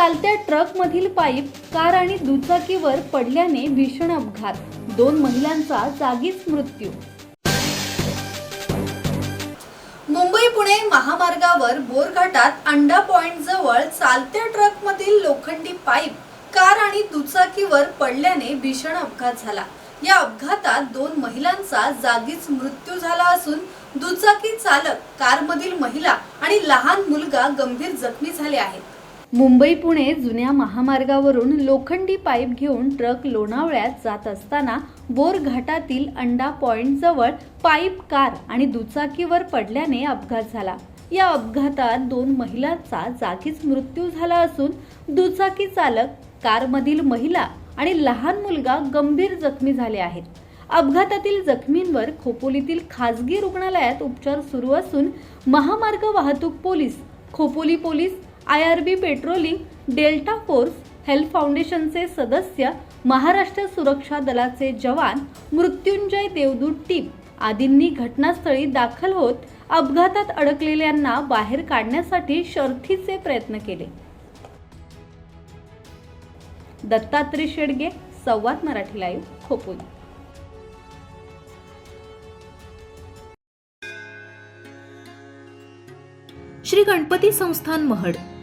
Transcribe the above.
चालत्या ट्रकमधील pipe car आणि दुचाकीवर पडल्याने भीषण अपघात. दोन महिलांचा जागीच मृत्यू. मुंबई पुणे महामार्गावर बोरघाटात अंडा पॉइंट जवळ चालत्या ट्रकमधील लोखंडी पाईप कार आणि दुचाकीवर पडल्याने भीषण अपघात झाला. या अपघातात दोन महिलांचा जागीच मृत्यू झाला असून दुचाकी चालक कारमधील महिला आणि लहान मुलगा गंभीर जखमी झाले आहेत. मुंबई पुणे जुन्या महामार्गावरून लोखंडी पाईप घेऊन ट्रक लोणावळ्यात जात असताना बोर घाटातील अंडा पॉइंट जवळ पाईप कार आणि दुचाकीवर पडल्याने अपघात झाला. या अपघातात दोन महिलांचा जागीच मृत्यू झाला असून दुचाकी चालक कारमधील महिला आणि लहान मुलगा गंभीर जखमी झाले आहेत. अपघातातील जखमींवर खोपोलीतील खासगी रुग्णालयात उपचार सुरू असून महामार्ग वाहतूक police Khopoli police I R B patrolling delta force health फाउंडेशनचे सदस्य महाराष्ट्र सुरक्षा दलाचे जवान मृत्युंजय देवदूत टीप आदींनी घटनास्थळी दाखल होत अपघातात अडकलेल्यांना बाहेर काढण्यासाठी शर्थीचे प्रयत्न केले. दत्तात्रय शेडगे संवाद मराठी लाईव्ह खोपोली. श्री गणपती संस्थान महड.